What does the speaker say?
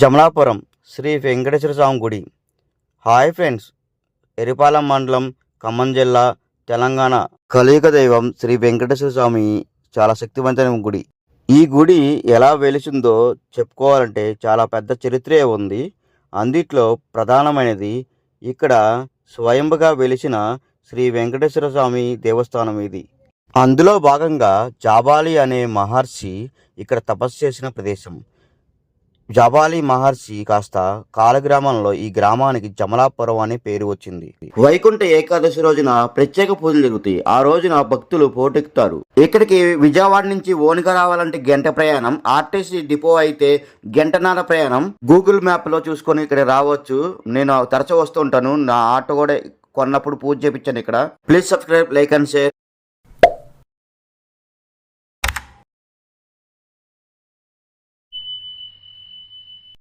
జమలాపురం శ్రీ వెంకటేశ్వర స్వామి గుడి. Hi friends ఎరిపాలెం మండలం ఖమ్మం జిల్లా తెలంగాణ. కలియుగ దైవం శ్రీ వెంకటేశ్వర స్వామి చాలా శక్తివంతమైన గుడి. ఈ గుడి ఎలా వెలిసిందో చెప్పుకోవాలంటే చాలా పెద్ద చరిత్రే ఉంది. అందిట్లో ప్రధానమైనది ఇక్కడ స్వయంగా వెలిసిన శ్రీ వెంకటేశ్వర స్వామి దేవస్థానం ఇది. అందులో భాగంగా జాబాలి అనే మహర్షి ఇక్కడ తపస్సు చేసిన ప్రదేశం. జబాలి మహర్షి కాస్త కాలగ్రామంలో ఈ గ్రామానికి జమలాపురం అనే పేరు వచ్చింది. వైకుంఠ ఏకాదశి రోజున ప్రత్యేక పూజలు జరుగుతాయి. ఆ రోజున భక్తులు పోటెక్కుతారు. ఇక్కడికి విజయవాడ నుంచి ఓనిక రావాలంటే గంట ప్రయాణం ఆర్టీసీ డిపో అయితే గంటన్నర ప్రయాణం. గూగుల్ మ్యాప్లో చూసుకొని ఇక్కడ రావచ్చు. నేను తరచూ వస్తూ ఉంటాను. నా ఆటో కూడా కొన్నప్పుడు పూజ చేపించాను ఇక్కడ. Please subscribe like and share.